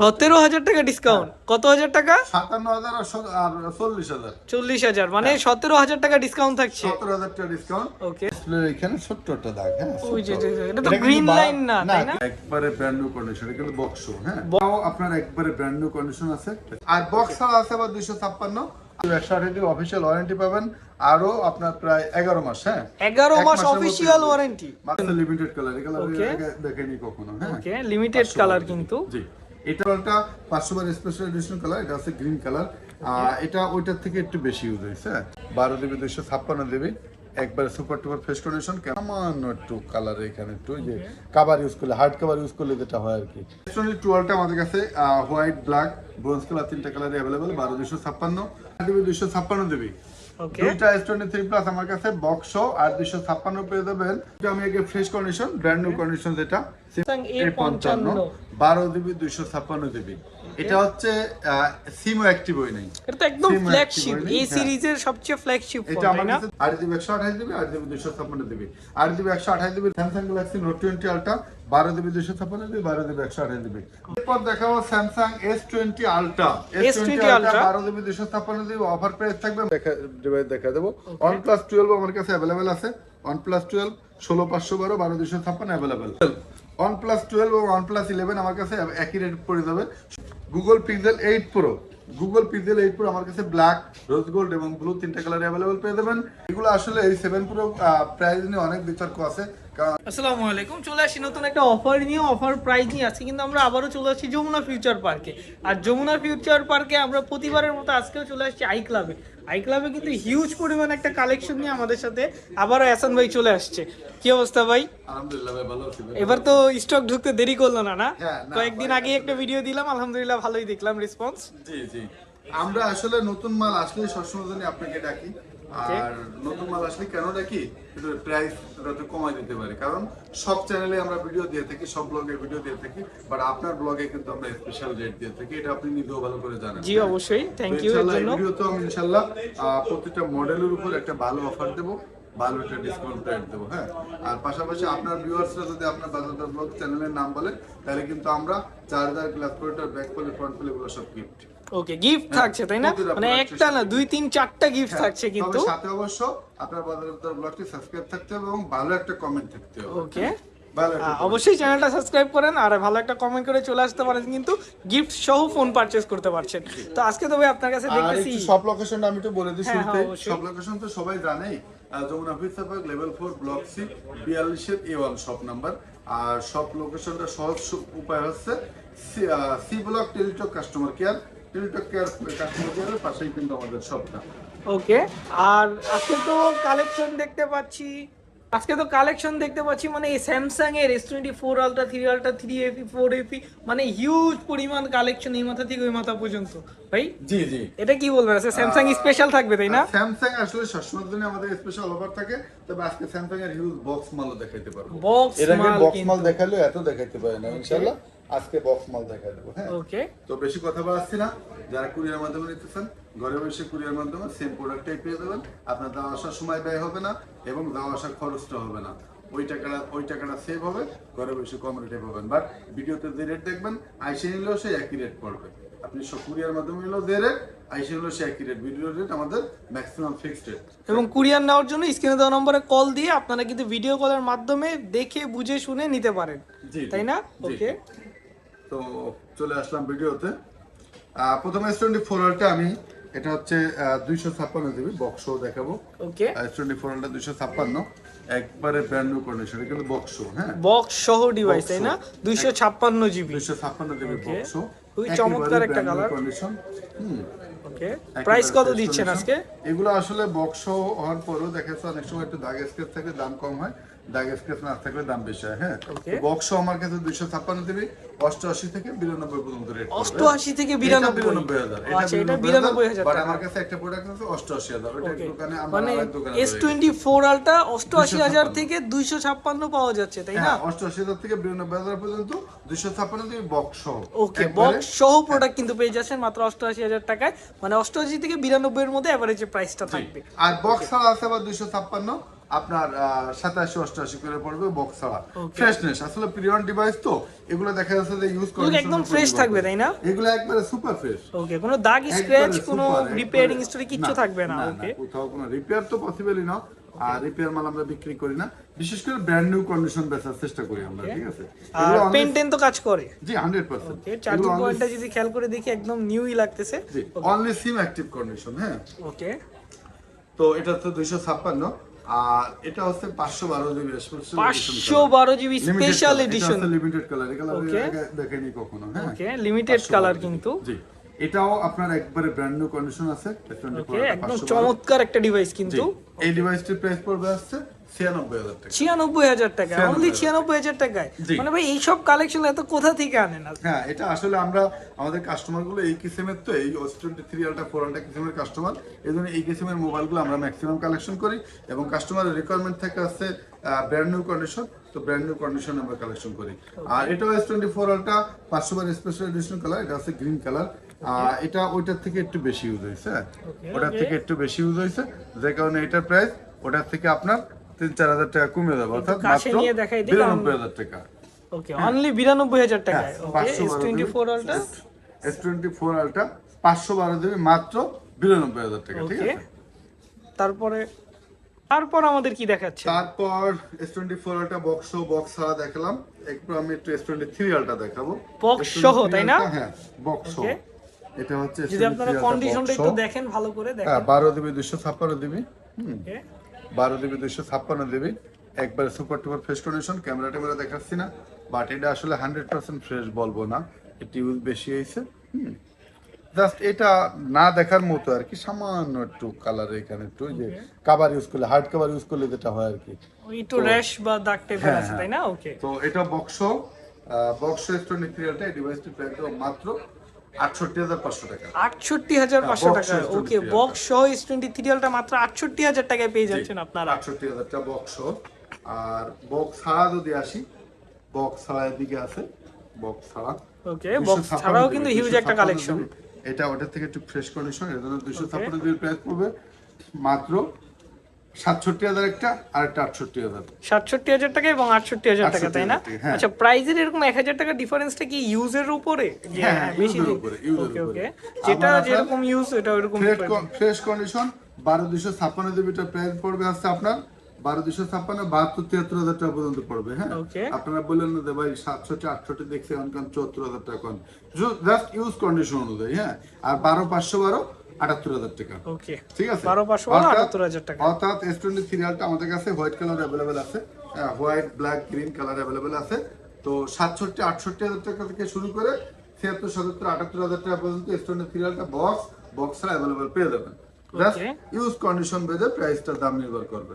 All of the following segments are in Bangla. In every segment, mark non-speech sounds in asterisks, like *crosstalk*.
সতেরো হাজার টাকা ডিসকাউন্ট কত হাজার টাকা? সাতান্ন হাজার আর চল্লিশ হাজার। চল্লিশ হাজার মানে সতেরো হাজার টাকা ডিসকাউন্ট থাকছে। সতেরো হাজার টাকা ডিসকাউন্ট ওকে এখানে ছোট্ট একটা দাগ হ্যাঁ ওই যে ছোট্ট। যে- যে- এটা তো গ্রিন লাইন না তাই না? একবারে ব্র্যান্ড নিউ কন্ডিশন এটা কিন্তু বক্স হ্যাঁ। আপনার একবারে ব্র্যান্ড নিউ কন্ডিশন আছে। আর বক্স আছে আবার দুইশো ছাপ্পান্ন। একশো অফিসিয়াল ওয়ারেন্টি পাবেন। আরও আপনার প্রায় এগারো মাস হ্যাঁ। এগারো মাস অফিসিয়াল ওয়ারেন্টি লিমিটেড কালার দেখেনি কখনো হ্যাঁ। লিমিটেড কালার কিন্তু। জি। এটা একটা পাঁচশো বার স্পেশাল এডিশন কালার এটা আছে গ্রিন কালার এটা ওইটার থেকে একটু বেশি ইউজ হয়েছে। হ্যাঁ? বারো দেবী দুইশো ছাপ্পান্ন দেবী। একবারে সুপার টুপার ফেস কন্ডিশন সামান্য একটু কালার এখানে একটু যে কাভার ইউজ করলে হার্ড কাভার ইউজ করলে যেটা হয় আর কি। টুয়েলটা আমাদের কাছে হোয়াইট ব্ল্যাক ব্রোঞ্জ কালার তিনটা কালার অ্যাভেলেবেল বারো দুইশো ছাপ্পান্ন। দেবী দুইশো ছাপ্পান্ন দেবী। দুইটা এস টোয়েন্টি থ্রি প্লাস আমার কাছে বক্স আর দুইশো ছাপ্পান্ন পেয়ে দেবেন আমি আগে fresh condition brand new condition যেটা পঞ্চান্ন A55 বারো জিবি দুইশো ছাপ্পান্ন জিবি এটা হচ্ছে সিমও অ্যাক্টিভ হয়ে নেই। এটা তো একদম ফ্ল্যাগশিপ এই হ্যাঁ। সিরিজের সবচেয়ে ফ্ল্যাগশিপ এটা আমার কাছে জিবি একশো আঠাশ জিবি আট জিবি দুইশো ছাপ্পান্ন জিবি আট জিবি একশো আঠাশ GB Samsung Galaxy Note twenty ultra বারো জিবি দুইশো ছাপ্পান্ন জিবি বারো জিবি একশো আঠাশ জিবি এরপর দেখাবো Samsung S twenty ultra S S20 twenty Ultra। বারো জিবি দুইশো ছাপ্পান্ন জিবি অফার প্রাইস থাকবে। দেখা ডিভাইস দেখা দেবো। আমার কাছে অ্যাভেলেবেল আছে। ওয়ান প্লাস টুয়েলভ ষোলো পাঁচশো ওয়ান প্লাস টুয়েলভ এবং ওয়ান প্লাস ইলেভেন আমার কাছে একই রেট পড়ে যাবে। Google Pixel eight pro Google Pixel eight pro আমার কাছে ব্ল্যাক রোজ গোল্ড এবং ব্লু তিনটা কালার অ্যাভেলেবেল পেয়ে যাবেন। এগুলো আসলে এই সেভেন প্রো প্রাইস নিয়ে অনেক বিতর্ক আছে। আসসালামু আলাইকুম চলে আসি নতুন একটা অফার নিয়ে অফার প্রাইস নিয়ে। আজকে কিন্তু আমরা আবারও চলে আসছি যমুনা ফিউচার পার্কে আর যমুনা ফিউচার পার্কে আমরা প্রতিবারের মতো আজকেও চলে আসছি আই ক্লাবে আই ক্লাবে কিন্তু হিউজ পরিমাণ একটা কালেকশন নিয়ে আমাদের সাথে আবারও এসান ভাই চলে আসছে। কি অবস্থা ভাই? আলহামদুলিল্লাহ ভাই ভালো আছি এবার তো স্টক ঢুকতে দেরি করল না না? হ্যাঁ, কয়েকদিন আগে একটা ভিডিও দিলাম আলহামদুলিল্লাহ ভালোই দেখলাম রেসপন্স জি জি। আমরা আসলে নতুন মাল আসলে সবসময় আপনাকে ডাকি। আর নতুন মাল আসলে কেন ডাকি প্রাইস যাতে কমাই দিতে পারি। কারণ সব চ্যানেলে আমরা ভিডিও দিয়ে থাকি সব ব্লগে ভিডিও দিয়ে থাকি বাট আপনার ব্লগে কিন্তু আমরা স্পেশাল রেট দিয়ে থাকি। এটা আপনি নিজেও ভালো করে জানেন। জি অবশ্যই। থ্যাংক ইউ এর জন্য। ভিডিওতে আমি ইনশাল্লাহ আহ, প্রতিটা মডেলের উপর একটা ভালো অফার দেবো ভালো একটা ডিসকাউন্ট রেট দেবো হ্যাঁ? আর পাশাপাশি আপনার ভিউয়ার্সরা যদি আপনার বাজার ব্লগ চ্যানেলের নাম বলে তাহলে কিন্তু আমরা charger glass protector back poly front poly এগুলো সব গিফট ওকে গিফট থাকছে তাই না? মানে একটা না দুই তিন চারটা গিফট হ্যাঁ, থাকছে কিন্তু। সাথে অবশ্য আপনার বাজার ব্লগটি সাবস্ক্রাইব থাকতে হবে এবং ভালো একটা কমেন্ট থাকতে হবে। ওকে comment। অবশ্যই চ্যানেলটা সাবস্ক্রাইব করেন আর ভালো একটা কমেন্ট করে চলে আসতে পারেন কিন্তু গিফট সহ ফোন পারচেজ করতে পারছেন। তো আজকে তবে আপনার কাছে দেখতেছি সব লোকেশনটা আমি একটু বলে দিই হ্যাঁ, শুরুতে হ্যাঁ। সব লোকেশন তো সবাই জানেই Jamuna park level four block C বিয়াল্লিশের A one shop number আর সব লোকেশনটা সহজ উপায় হচ্ছে C block Teletalk customer care Teletalk care customer কেয়ারের পাশেই কিন্তু আমাদের শপটা ওকে আর আজকে তো কালেকশন দেখতে পাচ্ছি। আজকে তো কালেকশন দেখতে পাচ্ছি মানে এই স্যামসাং এর S twenty four ultra three ultra three AP four AP মানে হিউজ পরিমাণ কালেকশন এই মাথা থেকে ওই মাথা পর্যন্ত। ভাই জি জি। এটা কি বলবেন? আচ্ছা স্যামসাং স্পেশাল থাকবে তাই না? স্যামসাং আসলে সবসময় জন্য আমাদের স্পেশাল অফার থাকে তবে আজকে স্যামসাং এর হিউজ বক্স মালও দেখাইতে পারব। বক্স মাল বক্স কিন্তু। মাল দেখালে এত দেখাইতে পারে না ইনশাআল্লাহ। আজকে বক্স মাল দেখাই দেবো হ্যাঁ? ওকে তো বেশি কথা বাড়াচ্ছি না। যারা কুরিয়ার মাধ্যমে নিতেছেন ঘরে বসে কুরিয়ার মাধ্যমে সেম প্রোডাক্টটাই পেয়ে যাবেন। আপনার যাওয়া আসার সময় ব্যয় হবে না এবং যাওয়া আসার খরচটা হবে না। ওই টাকাটা ওই টাকাটা সেভ হবে ঘরে বসে কম রেটে পাবেন। বাট ভিডিওতে যে রেট দেখবেন আইসে নিলেও সেই একই রেট পড়বে। আপনি সব কুরিয়ার মাধ্যমে নিলেও যে রেট আইসে নিলেও সেই একই রেট ভিডিও রেট আমাদের ম্যাক্সিমাম ফিক্সড রেট এবং কুরিয়ার নেওয়ার জন্য স্ক্রিনে দেওয়া নম্বরে কল দিয়ে আপনারা কিন্তু ভিডিও কলের মাধ্যমে দেখে বুঝে শুনে নিতে পারেন। তাই না? ওকে তো চলে আসলাম ভিডিওতে। প্রথমে এস টোয়েন্টি ফোর আমি এটা হচ্ছে দুইশো ছাপ্পান্ন জিবি বক্স দেখাবো। ওকে এস টোয়েন্টি ফোর দুইশো ছাপ্পান্ন। একবারে ব্র্যান্ড নিউ কন্ডিশন কিন্তু বক্স হ্যাঁ? বক্স সহ ডিভাইস তাই না? দুইশো ছাপ্পান্ন জিবি। দুইশো ছাপ্পান্ন জিবি বক্স খুবই চমৎকার একটা colour। কন্ডিশন হুম। ওকে প্রাইস কত দিচ্ছেন আজকে? এগুলো আসলে বক্স হওয়ার পরেও দেখা যাচ্ছে অনেক সময় একটু দাগ স্কেচ থাকলে দাম কম হয়। দাগ না থাকলে দাম বেশি হয় হ্যাঁ. বক্স আমার কাছে দুইশো ছাপ্পান্ন জিবি অষ্টআশি থেকে বিরানব্বই পর্যন্ত রেট অষ্টআশি থেকে বিরানব্বই। বিরানব্বই হাজার আচ্ছা এটা বিরানব্বই হাজার। বাট আমার কাছে একটা প্রোডাক্ট আছে অষ্টআশি হাজার ওটা দোকানে মানে এস টোয়েন্টি ফোর আলটা অষ্টআশি হাজার থেকে দুইশো ছাপ্পান্ন পাওয়া যাচ্ছে তাই না? হ্যাঁ অষ্টআশি হাজার থেকে বিরানব্বই হাজার পর্যন্ত দুইশো ছাপ্পান্ন থেকে বক্স সহ। ওকে বক্স সহ প্রোডাক্ট কিন্তু পেয়ে যাচ্ছেন মাত্র অষ্টআশি হাজার টাকায়। মানে অষ্টআশি থেকে বিরানব্বই এর মধ্যে অ্যাভারেজ প্রাইসটা থাকবে। আর বক্স ছাড়া আছে আবার দুইশো ছাপ্পান্ন আপনার সাতাশি অষ্টআশি করে পড়বে বক্স ছাড়া। ফ্রেশনেস আসলে পিরিয়ন ডিভাইস তো এগুলো দেখা যাচ্ছে যে ইউজ করে একদম fresh থাকবে, তাই না? এগুলো একবারে সুপার ফ্রেশ ওকে কোনো দাগ স্ক্র্যাচ কোনো রিপেয়ারিং স্টোরি কিচ্ছু থাকবে না ওকে কোথাও কোনো রিপেয়ার তো পসিবলই না। আর রিপেয়ার মাল আমরা বিক্রি করি না। বিশেষ করে ব্র্যান্ড নিউ কন্ডিশন বেচার চেষ্টা করি আমরা ঠিক আছে? আর only- তো কাজ করে। জি হান্ড্রেড পার্সেন্ট ওকে চার্জিং পয়েন্টটা যদি খেয়াল করে দেখি একদম নিউই লাগতেছে। জি অনলি সিম অ্যাক্টিভ কন্ডিশন হ্যাঁ। ওকে তো এটা তো দুইশো ছাপ্পান্ন। আর এটা হচ্ছে পাঁচশো বারো GB special 512 GB special edition limited colour. এটা দেখেনি কখনো। হ্যাঁ। ওকে লিমিটেড কালার কিন্তু। জি। এটাও আপনার একবারে ব্র্যান্ড নিউ কন্ডিশন আছে। একদম চমৎকার একটা ডিভাইস কিন্তু। এই ডিভাইসটির প্রাইস পড়বে আসছে ছিয়ানব্বই হাজার টাকা। ছিয়ানব্বই হাজার টাকা 96,000 অনলি ছিয়ানব্বই হাজার টাকায়? মানে ভাই এইসব কালেকশন এত কোথা থেকে আনেন হ্যাঁ এটা আসলে আমরা আমাদের কাস্টমারগুলো এই কিসিমের তো এই টোয়েন্টি থ্রি আলটা ফোর আলটা কিসিমের কাস্টমার এই জন্য এই কিসিমের মোবাইলগুলো আমরা ম্যাক্সিমাম কালেকশন করি এবং কাস্টমারের রিকোয়ারমেন্ট থেকে আসছে ব্র্যান্ড নিউ কন্ডিশন তো ব্র্যান্ড নিউ কন্ডিশন আমরা কালেকশন করি। আর এটা এস টোয়েন্টি ফোর আলটা পাঁচশো বার স্পেশাল এডিশন কালার এটা গ্রিন কালার এটা ওইটার থেকে একটু বেশি ইউজ হয়েছে। হ্যাঁ ওটার থেকে একটু বেশি ইউজ হয়েছে যে কারণে এটার প্রাইস ওটার থেকে আপনার তিন চার হাজার টাকা কমে যাবে অর্থাৎ মাত্র দেখাই দিই, বিরানব্বই হাজার টাকা। ওকে অনলি বিরানব্বই হাজার টাকায়। ওকে হ্যাঁ, পাঁচশো S twenty four ultra S twenty four ultra পাঁচশো বারো দেবে মাত্র বিরানব্বই হাজার টাকা ঠিক আছে? তারপরে তারপর আমাদের কি দেখাচ্ছে? তারপর S twenty four ultra box box ছাড়া দেখালাম। একটু আমি একটু আলটা দেখাবো। Box S23 সহ, তাই না? হ্যাঁ বক্স. এটা হচ্ছে যদি আপনারা কন্ডিশনটা একটু দেখেন ভালো করে দেখেন। হ্যাঁ বারো দিবি দুশো ছাপ্পান্ন দিবি। হুম। ওকে। বারো দিবি দুশো ছাপ্পান্ন দিবি। একবারে সুপার টুপার ফ্রেশ কন্ডিশন ক্যামেরা ট্যামেরা দেখাচ্ছি না বাট এটা আসলে হান্ড্রেড পার্সেন্ট ফ্রেশ বলব না একটু ইউজ বেশি হয়েছে হুম। জাস্ট এটা না দেখার মতো আর কি সামান্য একটু কালার এখানে একটু যে কাভার ইউজ করলে হার্ড কাভার ইউজ করলে যেটা হয় আর কি। একটু র্যাশ বা দাগ হ্যাঁ, আছে হ্যাঁ। তাই না? ওকে তো এটা বক্স বক্স থ্রি আলটা এই ডিভাইসটি প্রাইস মাত্র আটষট্টি হাজার পাঁচশো টাকা। আটষট্টি হাজার পাঁচশো টাকা। ওকে বক্স সহ এস টোয়েন্টি থ্রি আলটা মাত্র আটষট্টি হাজার টাকায় পেয়ে যাচ্ছেন আপনারা। আটষট্টি হাজারটা বক্স আর বক্স ছাড়া যদি আসি বক্স ছাড়া এদিকে আছে বক্স ছাড়া। ওকে বক্স ছাড়াও কিন্তু হিউজ একটা কালেকশন এটা ওটার থেকে একটু ফ্রেশ কন্ডিশন এর জন্য দুশো ছাপ্পান্ন প্রাইস পড়বে মাত্র সাতষট্টি হাজার একটা আর একটা আটষট্টি হাজার। সাতষট্টি হাজার টাকা এবং আটষট্টি হাজার টাকা তাই না? 68,000 হ্যাঁ। আচ্ছা প্রাইজের এরকম এক হাজার টাকা ডিফারেন্সটা কি ইউজের উপরে? হ্যাঁ, হ্যাঁ, উপরে, উপরে। যেটা যেরকম ইউজ এটা ফ্রেশ কন্ডিশন বারো দুশো ছাপ্পান্ন দিবিটার প্রাইস পড়বে হচ্ছে আপনার বারো দুশো ছাপ্পান্ন বাহাত্তর তিয়াত্তর হাজার টাকা পর্যন্ত পড়বে হ্যাঁ। আপনারা বললেন যে ভাই সাতষট্টি আটষট্টি দেখছে অনকান চুয়াত্তর হাজার টাকা জাস্ট ইউজ কন্ডিশন অনুযায়ী হ্যাঁ। আর বারো পাঁচশো বারো আটাত্তর হাজার টাকা। ওকে ঠিক আছে? বারো পাঁচশো আটাত্তর হাজার টাকা। অর্থাৎ এস টোয়েন্টি সিরিয়ালটা আমাদের কাছে হোয়াইট কালার অ্যাভেলেবেল আছে white black green colour available আছে। তো সাতষট্টি আটষট্টি হাজার টাকা থেকে শুরু করে ছিয়াত্তর সাতাত্তর আটাত্তর হাজার টাকা পর্যন্ত এস টোয়েন্টি সিরিয়ালটা বক্স অ্যাভেলেবেল পেয়ে যাবেন। জাস্ট ইউজ কন্ডিশন বেঁধে প্রাইসটার দাম নির্ভর করবে।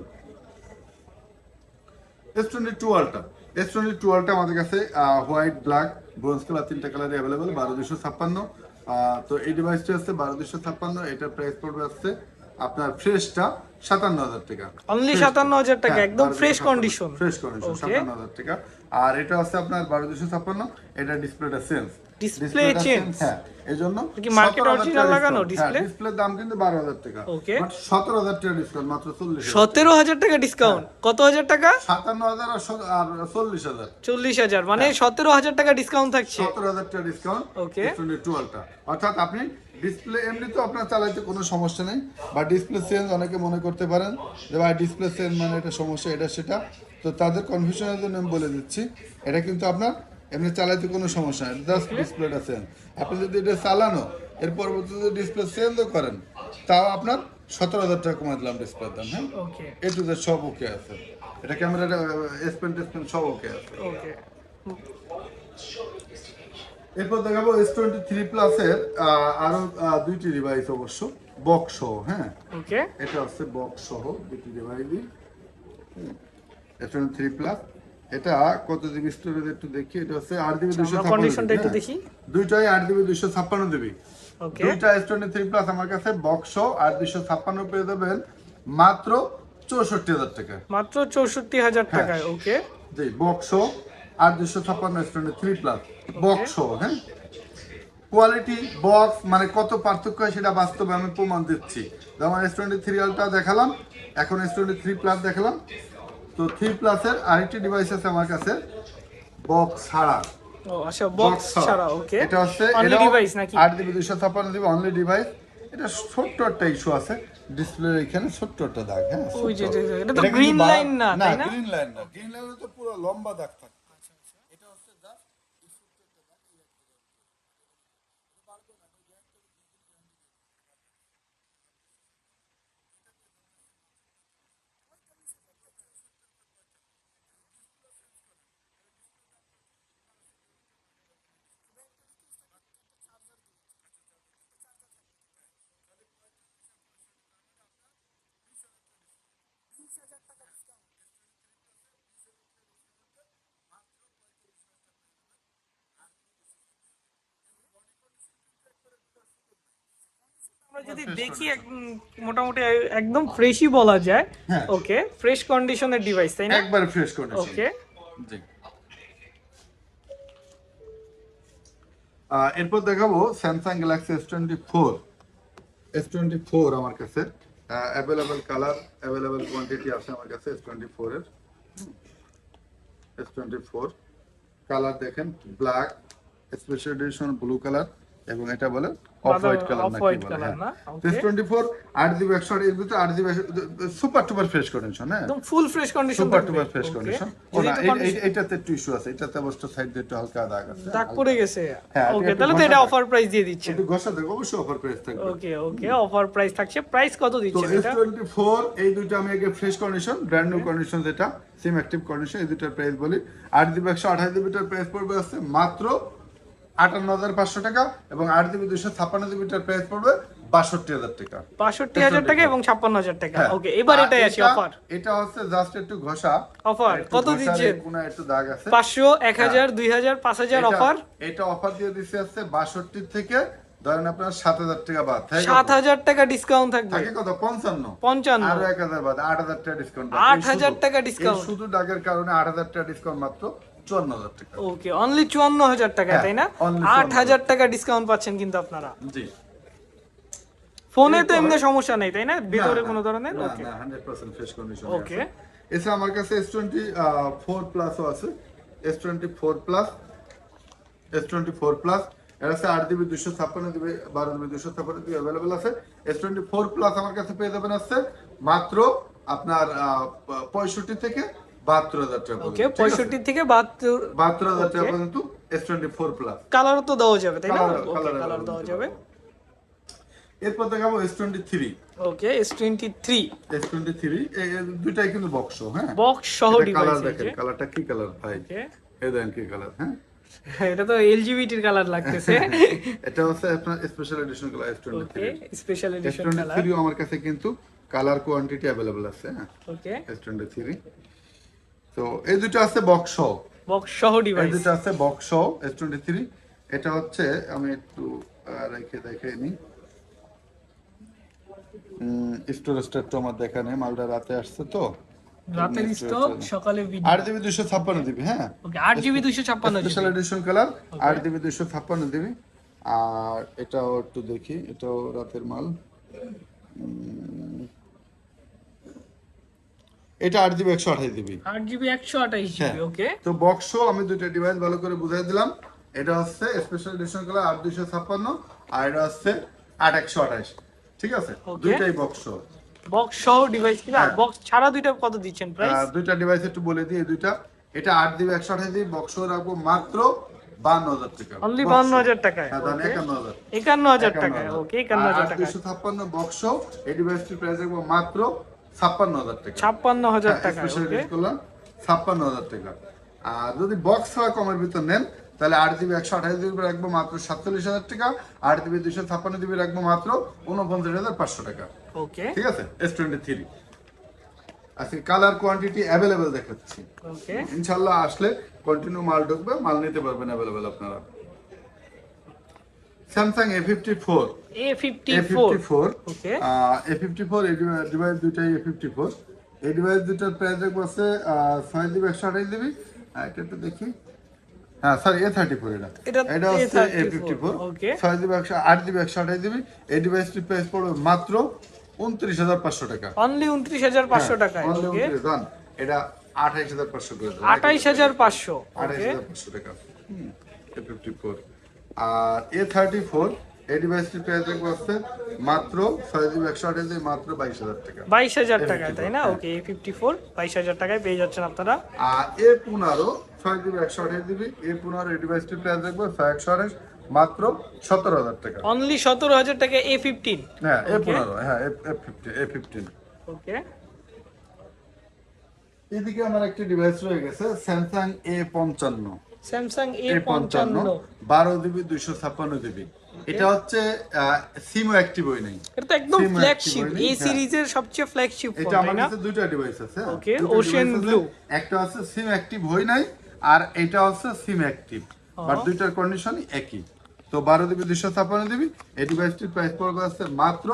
S twenty two ultra S twenty two ultra আমাদের কাছে হোয়াইট ব্ল্যাক ব্রোঞ্জ কালার তিনটা কালারে অ্যাভেলেবেল বারো দুশো ছাপ্পান্ন। তো এই ডিভাইসটি আছে বারো দুশো ছাপ্পান্ন এটার প্রাইস পড়বে আসছে আপনার ফ্রেশটা সাতান্ন হাজার টাকা। অনলি সাতান্ন হাজার টাকা একদম ফ্রেশ কন্ডিশন ফ্রেশ কন্ডিশন সাতান্ন হাজার টাকা। আর এটা আছে আপনার বারো দুশো ছাপ্পান্ন এটা ডিসপ্লেটা চেঞ্জ Display change? হ্যাঁ এই কি market original লাগানো display? ডিসপ্লের দাম কিন্তু বারো হাজার টাকা। Okay. সতেরো হাজার টাকা ডিসকাউন্ট মাত্র চল্লিশ সতেরো হাজার টাকা ডিসকাউন্ট কত হাজার টাকা? সাতান্ন হাজার আর স- আর চল্লিশ হাজার। চল্লিশ হাজার মানে সতেরো হাজার টাকা ডিসকাউন্ট থাকছে। সতেরো হাজার টাকা ডিসকাউন্ট Okay. টুয়েলভটা অর্থাৎ আপনি ডিসপ্লে এমনি তো আপনার চালাইতে কোনো সমস্যা নেই বা ডিসপ্লে চেঞ্জ অনেকে মনে করতে পারেন যে ভাই ডিসপ্লে চেঞ্জ মানে এটা সমস্যা এটা সেটা। তো তাদের কনফিউশনের জন্য আমি বলে দিচ্ছি এটা কিন্তু আপনার এমনি চালাইতে কোনো সমস্যা নেই। জাস্ট ডিসপ্লেটা চেঞ্জ আপনি যদি এটা চালানো এর পরবর্তীতে ডিসপ্লে চেঞ্জও করেন তাও আপনার সতেরো হাজার টাকা কমাই দিলাম ডিসপ্লের দাম হ্যাঁ? এ টু জেড সব ওকে আছে। এটা ক্যামেরাটা এসপেন টেসপেন সব ওকে আছে। ওকে এরপর দেখাবো এস টোয়েন্টি থ্রি প্লাসের আরও দুইটি ডিভাইস অবশ্য বক্স সহ হ্যাঁ? এটা হচ্ছে বক্স সহ দুটি ডিভাইসই এস টোয়েন্টি থ্রি প্লাস এটা কত জিবি স্টোরেজ একটু দেখি এটা হচ্ছে আট জিবি দুশো আমরা একটু দেখি। দুইটাই জিবি দুশো ছাপ্পান্ন জিবি ওকে দুইটা প্লাস আমার কাছে বক্স সহ আর দুশো ছাপ্পান্ন পেয়ে দেবেন মাত্র চৌষট্টি হাজার টাকা। মাত্র চৌষট্টি হাজার হ্যাঁ। টাকায় ওকে জি বক্স আর দুশো ছাপ্পান্ন S twenty three plus box হ্যাঁ? কোয়ালিটি বক্স মানে কত পার্থক্য হয় সেটা বাস্তবে আমি প্রমাণ দিচ্ছি। যেমন এস টোয়েন্টি থ্রি আলটা দেখালাম এখন এস টোয়েন্টি থ্রি প্লাস দেখালাম। তো থ্রি প্লাসের আরেকটি ডিভাইস আছে আমার কাছে বক্স ছাড়া। ও আচ্ছা বক্স ছাড়া ওকে এটা হচ্ছে অনলি ডিভাইস নাকি? আট জিবি দুইশো ছাপ্পান্ন জিবি অনলি ডিভাইস এটা ছোট্ট একটা ইস্যু আছে ডিসপ্লে এখানে ছোট্ট একটা দাগ হ্যাঁ ওই যে এটা তো green না, না তাই না? গ্রিন লাইন না গ্রিন লাইনে তো পুরো লম্বা দাগ থাকে এটা হচ্ছে just এই ছোট্ট একটা দাগ, এই একটা দাগ। এটা পারবে না, এটা guarantee হবে, আমরা যদি দেখি মোটামুটি একদম ফ্রেশই বলা যায়। ওকে ফ্রেশ কন্ডিশনের ডিভাইস তাই না? একবারে ফ্রেশ কন্ডিশন ওকে জি। এরপর দেখাবো Samsung Galaxy S twenty four S twenty four আমার কাছে। অ্যাভেলেবেল কালার অ্যাভেলেবেল কোয়ান্টিটি আছে আমার কাছে এস টোয়েন্টি ফোর এর। এস টোয়েন্টি ফোর কালার দেখেন black special edition blue colour এবং এটা বলে অফ হোয়াইট কালার বলে হ্যাঁ। না? S Okay. টোয়েন্টি ফোর আট জিবি একশো আট এর ভিতরে আট জিবি সুপার টুপার ফ্রেশ কন্ডিশন হ্যাঁ? একদম full fresh condition super টুপার fresh condition ও না এই- এই- এইটাতে একটু ইস্যু আছে এটাতে অবশ্য সাইড দিয়ে একটু হালকা দাগ আছে দাগ পড়ে গেছে। হ্যাঁ, ওকে তাহলে তো এটা অফার প্রাইস দিয়ে দিচ্ছেন একটু ঘষা দেখো অবশ্যই অফার প্রাইস থাকবে। ওকে ওকে অফার প্রাইস থাকছে। প্রাইস কত তো এস এটা? টোয়েন্টি ফোর এই দুটো আমি আগে fresh condition brand new condition যেটা সিম অ্যাক্টিভ কন্ডিশন এই দুটার প্রাইস বলি। আট জিবি একশো আঠাশ জিবিটার প্রাইস পড়বে আছে মাত্র আটান্ন হাজার পাঁচশো টাকা এবং আট জিবি দুশো ছাপ্পান্ন জিবিটার প্রাইস পড়বে বাষট্টি হাজার টাকা। বাষট্টি হাজার টাকা এবং ছাপ্পান্ন হাজার টাকা। হ্যাঁ। ওকে এবার এটাই আসি অফার এটা হচ্ছে জাস্ট একটু ঘষা। অফার কত ঘষার দিচ্ছেন একটু দাগ আছে। পাঁচশো এক হাজার দুই হাজার পাঁচ হাজার অফার এটা অফার দিয়ে দিচ্ছে আছে বাষট্টি থেকে ধরেন আপনার সাত হাজার টাকা বাদ। সাত হাজার টাকা ডিসকাউন্ট থাকবে। থাকে কত? পঞ্চান্ন। পঞ্চান্ন। আরও এক হাজার বাদ আট হাজার টাকা ডিসকাউন্ট 8,000 টাকা discount। শুধু ডাকের কারণে আট হাজার টাকা ডিসকাউন্ট মাত্র। চুয়ান্ন হাজার টাকা। ওকে অনলি চুয়ান্ন হাজার টাকা হ্যাঁ, তাই না? আট হাজার টাকা ডিসকাউন্ট পাচ্ছেন কিন্তু আপনারা। জি। ফোনে তো এমনি সমস্যা নেই তাই না? ভেতরে কোনো ধরনের? ওকে 100% fresh condition Okay. এছাড়া আমার কাছে এস টোয়েন্টি ফোর প্লাসও আছে। এস টোয়েন্টি ফোর প্লাস এর আছে আট জিবি দুশো ছাপ্পান্ন জিবি বারো জিবি দুশো ছাপ্পান্ন জিবি অ্যাভেলেবেল আছে। এস টোয়েন্টি ফোর প্লাস আমার কাছে পেয়ে যাবেন আছে মাত্র আপনার পঁয়ষট্টি থেকে বাহাত্তর হাজার টাকা ওকে পর্যন্ত, ঠিক আছে? পঁয়ষট্টি থেকে বাহাত্তর বাহাত্তর হাজার টাকা পর্যন্ত এস টোয়েন্টি ফোর প্লাস কালারও তো দেওয়া যাবে তাই না? Colour- ওকে colour কালার দেওয়া যাবে। এরপর দেখাবো S twenty three okay S twenty three S twenty three দুইটাই কিন্তু বক্স হ্যাঁ? বক্স সহ কালার দেখেন কালারটা কি কালার ভাই? এই দেখেন কি কালার হ্যাঁ? *laughs* এটা তো এলজিবিটির কালার লাগতেছে। *laughs* এটা হচ্ছে আপনার special edition colour S twenty three special edition colour আমার কাছে কিন্তু কালার কোয়ান্টিটি অ্যাভেলেবল আছে হ্যাঁ? ওকে এস টোয়েন্টি থ্রি তো এই দুটো আছে বক্স সহ বক্স সহ এই দুটো আছে বক্স সহ এস টোয়েন্টি থ্রি এটা হচ্ছে আমি একটু রেখে দেখে নিই স্টোরেজটা একটু আমার দেখা নেই মালটা রাতে আসছে তো। রাতের স্টক সকালে ভিডিও আট জিবি দুশো ছাপ্পান্ন জিবি হ্যাঁ? ওকে আট জিবি দুইশো ছাপ্পান্ন স্পেশাল এডিশন কালার আট জিবি দুশো ছাপ্পান্ন জিবি আর এটাও একটু দেখি এটাও রাতের মাল। উম, এটা আট জিবি একশো আঠাশ জিবি। আট জিবি একশো আঠাইশ জিবি হ্যাঁ। ওকে। তো বক্সও আমি দুইটা ডিভাইস ভালো করে বুঝাই দিলাম। এটা হচ্ছে স্পেশাল এডিশন কালার আট দুশো ছাপ্পান্ন আর এটা হচ্ছে আট একশো আঠাশ। ঠিক আছে. দুইটাই বক্স বক্স সহ ডিভাইস কিনা? হ্যাঁ। বক্স ছাড়া দুইটা কত দিচ্ছেন প্রাইস দুইটা ডিভাইস একটু বলে দিই এই দুইটা। এটা আট জিবি একশো আঠাশ জিবি বক্সও রাখব মাত্র বান্ন হাজার টাকা। অনলি বান্ন হাজার টাকায়। হ্যাঁ. একান্ন হাজার। একান্ন হাজার ওকে একান্ন হাজার টাকা দুশো ছাপ্পান্ন বক্স এই ডিভাইসটির প্রাইস রাখব মাত্র ছাপ্পান্ন হাজার টাকা। ছাপ্পান্ন হাজার হ্যাঁ, টাকা স্পেশাল রেট করলাম ছাপ্পান্ন হাজার টাকা। আর যদি বক্স ছাড়া কমের ভিতর নেন তাহলে আট জিবি একশো আঠাশ জিবি রাখব মাত্র সাতচল্লিশ হাজার টাকা আট জিবি দুশো ছাপ্পান্ন জিবি রাখব মাত্র উনপঞ্চাশ হাজার পাঁচশো টাকা। ওকে ঠিক আছে? এস টোয়েন্টি থ্রি আজকে কালার কোয়ান্টিটি অ্যাভেলেবেল দেখাচ্ছি। ইনশাল্লাহ আসলে কন্টিনিউ মাল ঢুকবে মাল নিতে পারবেন অ্যাভেলেবেল আপনারা। Samsung A fifty four A fifty four A fifty four device দুইটাই এ ফিফটি ফোর এই ডিভাইস দুটার প্রাইস দেখব আছে ছয় জিবি একশো আঠাশ জিবি এটা একটু দেখি। হ্যাঁ সরি এ থার্টি ফোর এটা। এটা হচ্ছে এ A34, ফিফটি ফোর. ছয় জিবি একশো আট জিবি একশো আঠাশ জিবি এই ডিভাইসটি প্রাইস পড়বে মাত্র উনত্রিশ হাজার পাঁচশো টাকা। অনলি উনত্রিশ হাজার পাঁচশো ওকে 29 এটা আঠাইশ হাজার পাঁচশো দেবো। আঠাইশ হাজার পাঁচশো আঠাইশ হাজার পাঁচশো টাকা। এ ফিফটি ফোর আর এ থার্টি ফোর এই ডিভাইসটির প্রাইস দেখব আসছে মাত্র ছয় জিবি একশো আঠাশ জিবি মাত্র বাইশ হাজার টাকা। বাইশ হাজার A54, টাকায় তাই না। ওকে এ ফিফটি ফোর বাইশ হাজার টাকায় পেয়ে যাচ্ছেন আপনারা। আর এ পনেরো ছয় জিবি একশো আঠাশ জিবি এ পনেরো এই ডিভাইসটির প্রাইস দেখব ছয় একশো আঠাশ মাত্র সতেরো হাজার টাকা। অনলি সতেরো হাজার টাকা এ ফিফটিন হ্যাঁ এ পনেরো হ্যাঁ এ ফিফটিন ওকে এদিকে আমার একটি ডিভাইস রয়ে গেছে স্যামসাং এ পঞ্চান্ন। স্যামসাং এ এ পঞ্চান্ন পঞ্চান্ন। বারো জিবি দুইশো ছাপ্পান্ন জিবি এটা হচ্ছে সিমও অ্যাক্টিভ হয়ে নেই। এটা একদম ফ্ল্যাগশিপ এই হ্যাঁ। সিরিজের সবচেয়ে ফ্ল্যাগশিপ এটা আমার কাছে দুইটা ডিভাইস আছে হ্যাঁ। Okay, দুটো Ocean আছে। একটা হচ্ছে সিম অ্যাক্টিভ নাই আর এটা হচ্ছে সিম অ্যাক্টিভ বাট দুইটার কন্ডিশনই একই। তো বারো দুইশো ছাপ্পান্ন জিবি এই ডিভাইসটির প্রাইস পড়বে আছে মাত্র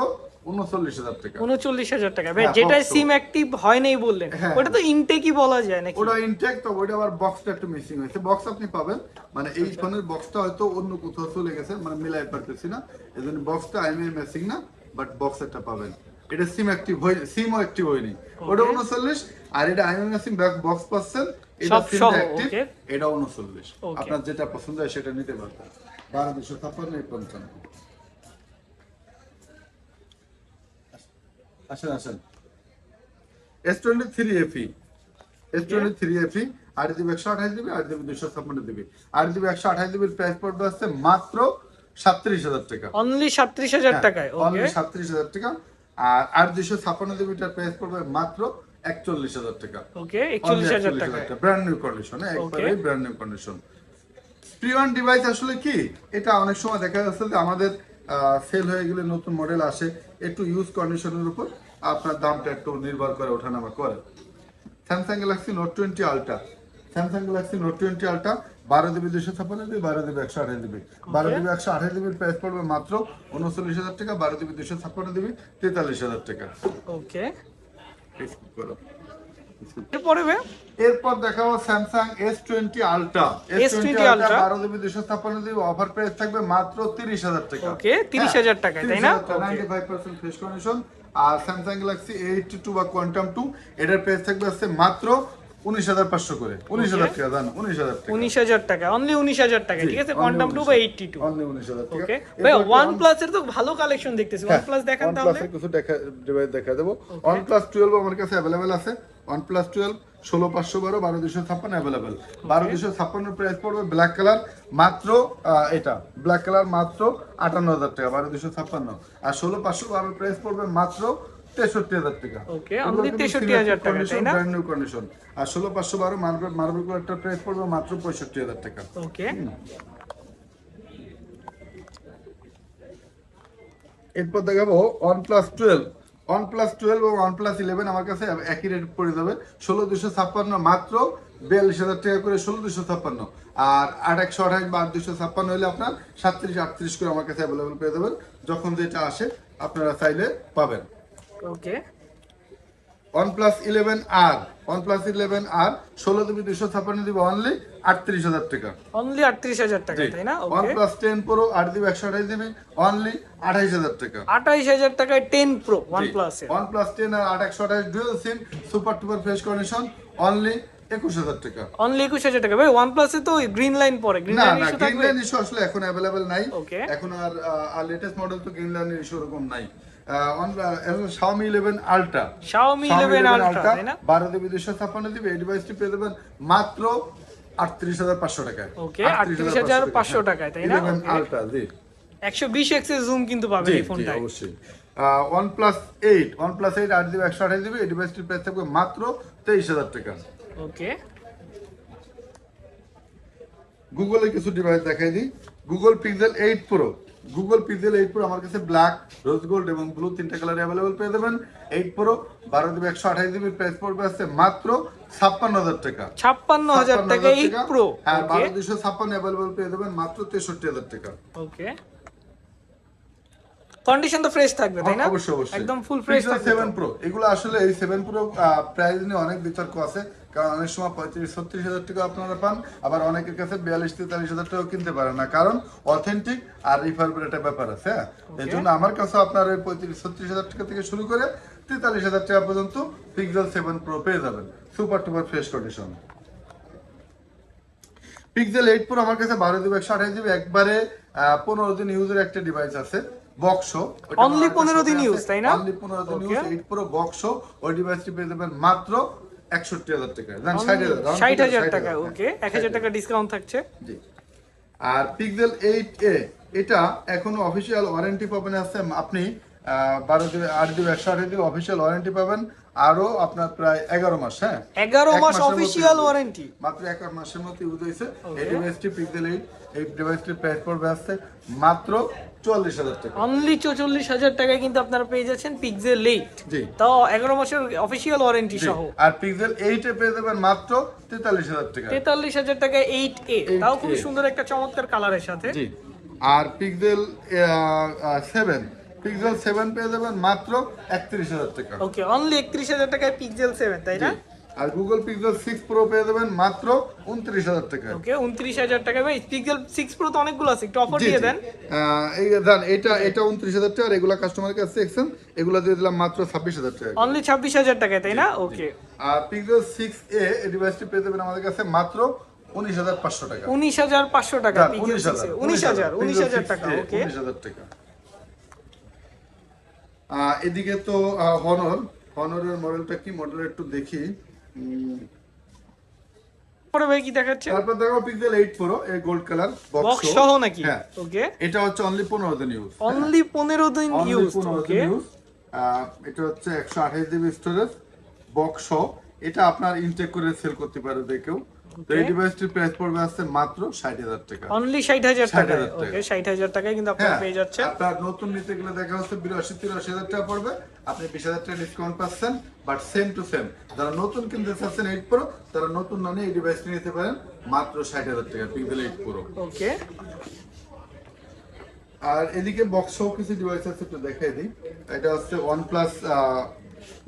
উনচল্লিশ হাজার টাকা। উনচল্লিশ হাজার টাকা। ভাই যেটা সিম অ্যাক্টিভ হয় নাই বললেন হ্যাঁ। ওটা তো ইনটেকই বলা যায় নাকি? ওটা ইনটেক তো ওটা আবার বক্সটা একটু মিসিং হয়েছে। বক্স আপনি পাবেন। মানে এই ফোনের বক্সটা হয়তো অন্য কোথাও চলে গেছে মানে মিলাই পারতেছি না। এই জন্য বক্সটা আইএমআই মেসিং না বাট বক্স একটা পাবেন। এটা সিম অ্যাক্টিভ সিমও অ্যাক্টিভ হয়নি। ওটা উনচল্লিশ আর এটা মেসিং বক্স পাচ্ছেন এটা সিম অ্যাক্টিভ এটা উনচল্লিশ। আপনার যেটা পছন্দ হয় সেটা নিতে পারবেন। বারো দুশো ছাপ্পান্ন পঞ্চান্ন। আসেন আসেন। S twenty three FE S twenty three FE আট জিবি একশো আঠাশ জিবি আট জিবি দুশো ছাপ্পান্ন জিবি আট জিবি একশো আঠাশ জিবির প্রাইস পড়বে আসছে মাত্র সাতত্রিশ হাজার টাকা। অনলি সাতত্রিশ হাজার হ্যাঁ, টাকায় অনলি সাতত্রিশ হাজার টাকা। আর আট দুশো ছাপ্পান্ন জিবিটার প্রাইস পড়বে মাত্র একচল্লিশ হাজার টাকা। ওকে একচল্লিশ হাজার টাকায়। ব্র্যান্ড নিউ কন্ডিশন একবারে brand new condition preowned device আসলে কি? এটা অনেক সময় দেখা যাচ্ছে যে আমাদের সেল হয়ে গেলে নতুন মডেল আসে একটু ইউজ কন্ডিশনের উপর। আপনার দামটা একটু নির্ভর করে ওঠানামা করে। Samsung Galaxy Note twenty Ultra Samsung Galaxy Note twenty Ultra বারো জিবি দুশো ছাপ্পান্ন জিবি বারো জিবি একশো আঠাশ জিবি বারো জিবি একশো আঠাশ জিবির প্রাইস পড়বে মাত্র উনচল্লিশ হাজার টাকা বারো জিবি দুশো ছাপ্পান্ন জিবি তেতাল্লিশ হাজার টাকা। ওকে করো। এরপরে এরপর দেখাবো Samsung S twenty Ultra S20 Ultra। বারো জিবি দুশো ছাপ্পান্ন জিবি অফার প্রাইস থাকবে মাত্র তিরিশ হাজার টাকা। Okay, 30,000 টাকায়, তাই না? Ninety five percent fresh condition আর স্যামসাং গ্যালাক্সি এইট টু বা কোয়ান্টাম টু এটার প্রাইস থাকবে আসছে মাত্র উনিশ হাজার পাঁচশো করে। উনিশ হাজার টাকা জানো উনিশ হাজার উনিশ হাজার টাকা অনলি উনিশ হাজার টাকা ঠিক আছে? কোয়ান্টাম টু বা এইটটি টু অনলি উনিশ হাজার ওকে ভাই ওয়ান প্লাস এর তো ভালো কালেকশন দেখতেছি। ওয়ান প্লাস দেখান হ্যাঁ, তাহলে। কিছু দেখা ডিভাইস দেখা দেবো। OnePlus 12 আমার কাছে অ্যাভেলেবেল আছে। OnePlus 12 ষোলো পাঁচশো বারো বারো দুশো ছাপ্পান্ন অ্যাভেলেবেল বারো দুশো ছাপ্পান্ন প্রাইস পড়বে ব্ল্যাক কালার মাত্র এটা ব্ল্যাক কালার মাত্র আটান্ন হাজার টাকা বারো দুশো ছাপ্পান্ন। আর ষোলো পাঁচশো বারো প্রাইস পড়বে মাত্র তেষট্টি হাজার টাকা। Okay, only 63,000 টাকা, তাই না? ব্র্যান্ড নিউ কন্ডিশন আর ষোলো পাঁচশো বারো মার্বেল মার্বেল কালারটার প্রাইস পড়বে মাত্র পঁয়ষট্টি হাজার টাকা। ওকে এরপর দেখাবো one plus twelve one plus twelve এবং ওয়ান প্লাস ইলেভেন আমার কাছে একই রেট পড়ে যাবে ষোলো দুশো ছাপ্পান্ন মাত্র বিয়াল্লিশ হাজার টাকা করে ষোলো দুশো ছাপ্পান্ন। আর আট একশো আঠাশ বা আট দুশো ছাপ্পান্ন হলে আপনার সাতত্রিশ আটত্রিশ করে আমার কাছে অ্যাভেলেবেল পেয়ে যাবেন। যখন যেটা আসে আপনারা চাইলে পাবেন। ওকে ষোলো দুবি দুশো ছাপ্পান্ন দিবে অনলি আটত্রিশ হাজার টাকা। অনলি আটত্রিশ হাজার টাকা তাই না? ওকে টেন প্রো আট দিবি একশো আঠাশ দিবি অনলি আঠাইশ হাজার টাকা। আঠাইশ হাজার টাকায় টেন প্রো ওয়ান প্লাস এর। প্লাস টেন আর আট একশো আঠাশ dual SIM super duper fresh condition only একুশ হাজার টাকা। অনলি একুশ হাজার টাকা। ভাই ওয়ান প্লাসে তো গ্রিন লাইন পরে। গ্রিন লাইন ইস্যু গ্রিন থাকবে। লাইন ইস্যু আসলে এখন অ্যাভেলেবেল নাই। এখন আর লেটেস্ট মডেল তো গ্রিন লাইন ইস্যু ওরকম নাই। Xiaomi eleven Ultra Xiaomi 11 Ultra, তাই না? বারো জিবি দুশো ছাপ্পান্ন জিবি এই ডিভাইসটি পেয়ে দেবেন মাত্র আটত্রিশ হাজার পাঁচশো টাকায়। Okay, 38,500 টাকায়, তাই না? Eleven Okay. জি। একশো বিশ এক্সের জুম কিন্তু পাবেন এই ফোনটায়। অবশ্যই। এইট ওয়ান প্লাস এইট আট জিবি একশো আঠাশ জিবি এই ডিভাইসটির প্রাইস থাকবে মাত্র তেইশ হাজার টাকা। ওকে গুগলের কিছু ডিভাইস দেখাই দিই। Google Pixel eight Pro Google Pixel eight Pro আমার কাছে ব্ল্যাক রোজ গোল্ড এবং ব্লু তিনটা কালার অ্যাভেলেবল পেয়ে যাবেন। এইট প্রো বারো জিবি একশো আঠাশ জিবি প্রাইস পড়বে আছে মাত্র ছাপ্পান্ন হাজার টাকা। ছাপ্পান্ন হাজার টাকা এইট প্রো হ্যাঁ বারো দুশো ছাপ্পান্ন অ্যাভেলেবল পেয়ে যাবেন মাত্র তেষট্টি হাজার টাকা। ওকে কন্ডিশন তো ফ্রেশ থাকবে তাই না? অবশ্যই অবশ্যই। একদম ফুল ফ্রেশ থাকবে সেভেন প্রো এগুলো আসলে এই সেভেন প্রো প্রাইস নিয়ে অনেক বিতর্ক আছে কারণ অনেক সময় পঁয়ত্রিশ ছত্রিশ হাজার টাকা আপনারা পান আবার অনেকের কাছে বিয়াল্লিশ তেতাল্লিশ হাজার টাকা কিনতে পারেন না। কারণ অথেন্টিক আর রিফার্বের একটা ব্যাপার আছে হ্যাঁ? এই জন্য আমার কাছে আপনার ওই পঁয়ত্রিশ ছত্রিশ হাজার টাকা থেকে শুরু করে তেতাল্লিশ হাজার টাকা পর্যন্ত পিক্সেল সেভেন প্রো পেয়ে যাবেন। Super duper fresh condition Pixel eight Pro আমার কাছে বারো জিবি একশো আঠাশ জিবি একবারে পনেরো দিন ইউজের একটা ডিভাইস আছে। বক্সো। Only 15 দিন use, তাই না? অনলি পনেরো দিন ইউজ এইট প্রো বক্সো ওই ডিভাইসটি পেয়ে যাবেন মাত্র একষট্টি হাজার টাকা জান ষাট হাজার round ষাট figure হাজার 60,000, টাকা ওকে এক হাজার টাকা ডিসকাউন্ট থাকছে। জি। আর পিক্সেল এটা এখনও অফিসিয়াল ওয়ারেন্টি পাবেন আছে আপনি আহ, বারো জিবি আট জিবি একশো আঠাশ জিবি অফিসিয়াল ওয়ারেন্টি পাবেন। আরও আপনার প্রায় এগারো মাস হ্যাঁ? এগারো মাস অফিসিয়াল ওয়ারেন্টি মাত্র এক মাসের মতো ইউজ হয়েছে। এই ডিভাইসটি পিক্সেল এইট এই ডিভাইসটির প্রাইস পড়বে আসছে মাত্র চুয়াল্লিশ হাজার টাকা। অনলি চৌচল্লিশ হাজার টাকায় কিন্তু আপনারা পেয়ে যাচ্ছেন পিক্সেল এইট জি। তাও এগারো মাসের অফিসিয়াল ওয়ারেন্টি সহ। আর পিক্সেল এইট এ পেয়ে যাবেন মাত্র তেতাল্লিশ হাজার টাকা। তেতাল্লিশ হাজার টাকায় এইট এ তাও খুব সুন্দর একটা চমৎকার কালারের সাথে। আর পিক্সেল সেভেন পিক্সেল সেভেন পেয়ে যাবেন মাত্র একত্রিশ হাজার টাকা। ওকে অনলি একত্রিশ হাজার টাকায় পিক্সেল সেভেন তাই না? আর গুগল পিক্সেল সিক্স প্রো পেয়ে যাবেন মাত্র উনত্রিশ হাজার টাকা। ওকে উনত্রিশ হাজার টাকা। ভাই পিক্সেল সিক্স প্রো তো অনেকগুলো আছে একটু অফার দিয়ে দেন। এই দেন এটা এটা উনত্রিশ হাজার টাকা আর এগুলা কাস্টমারের কাছে দেখছেন এগুলা দিয়ে দিলাম মাত্র ছাব্বিশ হাজার টাকা। অনলি ছাব্বিশ হাজার টাকায় তাই না? ওকে আর পিক্সেল সিক্স এ এই ডিভাইসটি পেয়ে যাবেন আমাদের কাছে মাত্র উনিশ হাজার পাঁচশো টাকা। উনিশ হাজার পাঁচশো টাকা যান, পিক্সেল উনিশ হাজার উনিশ হাজার উনিশ হাজার টাকা ওকে উনিশ হাজার টাকা। আহ, এদিকে তো হনর হনরের মডেলটা কি? মডেল একটু দেখি। পরে ভাই কি দেখাচ্ছে? তারপর দেখো পিক্সেল এইট প্রো এই গোল্ড কালার বক্স সহ নাকি? হ্যাঁ। ওকে এটা হচ্ছে অনলি পনেরো দিন ইউজ অনলি পনেরো দিন ইউজ ওকে এটা হচ্ছে জিবি স্টোরেজ বক্স এটা আপনার ইনটেক করে সেল করতে পারবে কেউ। তো এই ডিভাইসটির প্রাইস পড়বে আসছে মাত্র ষাট হাজার টাকা। অনলি 60,000 টাকা টাকা। ওকে ষাট হাজার টাকায় কিন্তু আপনারা হ্যাঁ পেয়ে যাচ্ছেন। আপনার নতুন নিতে গেলে দেখা হচ্ছে বিরাশি তিরাশি হাজার টাকা পড়বে। আপনি বিশ হাজার টাকা ডিসকাউন্ট পাচ্ছেন বাট সেম টু সেম যারা নতুন কিনতে চাচ্ছেন এইট প্রো তারা নতুন না নিয়ে এই ডিভাইসটি নিতে পারেন মাত্র ষাট হাজার টাকা পিক্সেল এইট প্রো ওকে আর এদিকে বক্স সহ কিছু ডিভাইস আছে একটু দেখাই দিই। এটা হচ্ছে OnePlus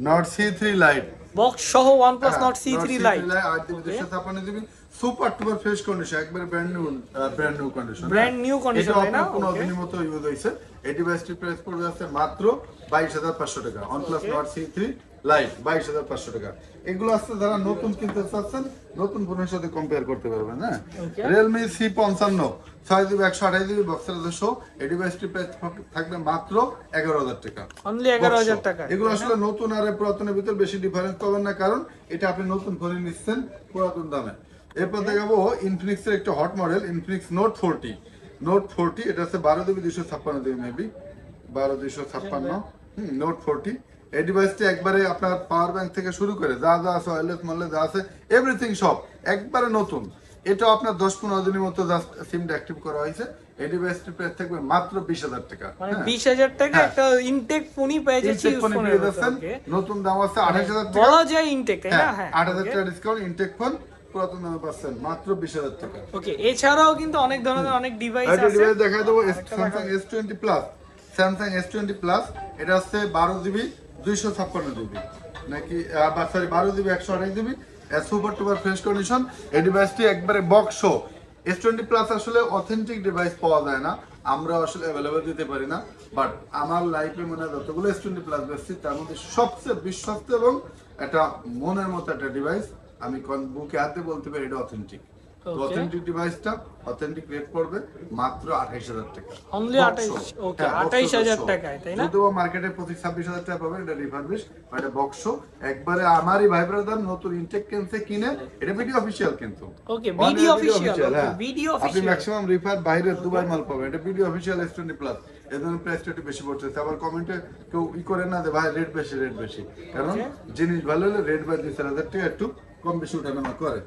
Nord CE three Lite box সহ হ্যাঁ, আট জিবি দুশো ছাপ্পান্ন GB super duper fresh condition একবারে brand new brand new condition brand new condition তাই না? কোনো দিনের মতো ইউজ হয়েছে। এই ডিভাইসটি প্রাইস পড়বে আছে মাত্র বাইশ হাজার পাঁচশো টাকা। OnePlus Nord Nord CE three Lite বাইশ হাজার পাঁচশো টাকা। এগুলো আসছে যারা নতুন কিনতে চাচ্ছেন নতুন ফোনের সাথে কম্পেয়ার করতে পারবেন হ্যাঁ? রিয়েলমি সি পঞ্চান্ন ছয় জিবি একশো আঠাশ জিবি বক্সের দুশো এই ডিভাইসটির প্রাইস থাকবে মাত্র এগারো হাজার টাকা। অনলি এগারো হাজার টাকা এগুলো আসলে নতুন আর পুরাতনের ভিতর বেশি ডিফারেন্স পাবেন না কারণ এটা আপনি নতুন ফোনে নিচ্ছেন পুরাতন দামে। এরপর দেখাবো ইনফিনিক্স এর একটা hot model Infinix Note forty Note forty এটা হচ্ছে বারো জিবি দুশো ছাপ্পান্ন জিবি মেবি বারো দুশো ছাপ্পান্ন। হুম নোট ফোরটি এই ডিভাইসটি একবারে আপনার পাওয়ার ব্যাংক থেকে শুরু করে যা যা আছে ওয়্যারলেস মডেল যা আছে এভরিথিং সব একবারে নতুন। এটা আপনার দশ পনেরো দিনের মতো জাস্ট সিমটা অ্যাক্টিভ করা হয়েছে। এই ডিভাইসটির প্রাইস থাকবে মাত্র বিশ হাজার টাকা। মানে হ্যাঁ। বিশ হাজার টাকা হ্যাঁ। একটা ইনটেক ফোনই পেয়ে যাচ্ছি নতুন দাম আছে আঠাশ হাজার টাকা। বলা যায় ইনটেক হ্যাঁ আট হাজার টাকা ডিসকাউন্ট ইনটেক ফোন পুরাতন দামে পাচ্ছেন মাত্র বিশ হাজার টাকা। ওকে এছাড়াও কিন্তু অনেক ধরনের অনেক ডিভাইস আছে। ডিভাইস দেখা দেবো Samsung S twenty plus Samsung S twenty plus এটা হচ্ছে বারো জিবি দুইশো ছাপ্পান্ন জিবি। নাকি সরি বারো জিবি, একশো আঠাশ GB super duper fresh condition এই ডিভাইসটি একবারে বক্স এস টোয়েন্টি প্লাস আসলে অথেন্টিক ডিভাইস পাওয়া যায় না। আমরা আসলে অ্যাভেলেবেল দিতে পারি না। বাট আমার লাইফে মনে হয় যতগুলো এস টোয়েন্টি প্লাস বেসছি তার মধ্যে সবচেয়ে বিশ্বস্ত এবং একটা মনের মতো একটা ডিভাইস আমি বুকে হাতে বলতে পারি, এটা অথেন্টিক অথেন্টিক ডিভাইসটা অথেন্টিক রেট পড়বে মাত্র আঠাইশ হাজার টাকা। Only Box 28 show। okay, হ্যাঁ, 28,000 টাকায়, তাই না? যদিও মার্কেটে ছাব্বিশ হাজার টাকা পাবেন এটা রিফার্বিশ এটা বক্স একবারে আমারই ভাই ব্রাদার নতুন ইনটেক কিনছে কিনে এটা ভিডিও কিন্তু। Okay, হ্যাঁ। আপনি ম্যাক্সিমাম রিফার বাইরে দুবাই মাল পাবেন এটা ভিডিও অফিসিয়াল টোয়েন্টি প্লাস এর জন্য প্রাইসটা একটু বেশি পড়তেছে। আবার কমেন্টে কেউ ই করে না যে ভাই রেট বেশি রেট বেশি। কারণ জিনিস ভালো হলে রেট বাই দুই চার হাজার টাকা একটু কম বেশি উঠানামা করে।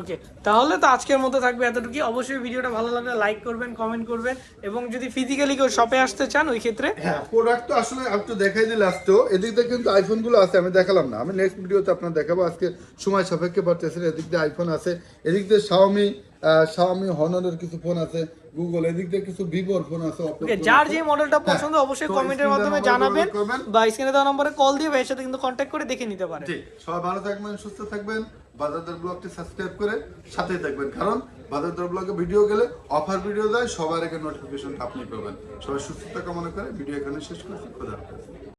ওকে তাহলে তো আজকের মতো থাকবে এতটুকু অবশ্যই ভিডিওটা ভালো লাগলে লাইক করবেন কমেন্ট করবেন এবং যদি ফিজিক্যালি কেউ শপে আসতে চান, ওই ক্ষেত্রে হ্যাঁ প্রোডাক্ট তো আসলে একটু দেখাই দিলে আসতো। এদিক দিয়ে কিন্তু আইফোনগুলো আছে, আমি দেখালাম না। আমি নেক্সট ভিডিওতে আপনার দেখাবো। আজকে সময় সাপেক্ষে পারতেছেন এদিক দিয়ে আইফোন আছে। এদিক দিয়ে শাওমি শাওমি হনরের কিছু ফোন আছে গুগল এদিক দিয়ে কিছু ভিভোর ফোন আছে ওকে যার যে মডেলটা হ্যাঁ, পছন্দ অবশ্যই কমেন্টের মাধ্যমে জানাবেন বা স্ক্রিনে দেওয়া নম্বরে কল দিয়ে ভাইয়ের সাথে কিন্তু কন্ট্যাক্ট করে দেখে নিতে পারেন। জি সবাই ভালো থাকবেন সুস্থ থাকবেন বাজারদার ব্লগটি সাবস্ক্রাইব করে সাথেই থাকবেন কারণ বাজারদার ব্লগে ভিডিও গেলে অফার ভিডিও দেয় সবার আগে নোটিফিকেশনটা আপনি পাবেন। সবাই সুস্থতা কামনা করে ভিডিও এখানে শেষ করছি খোদা হাফেজ।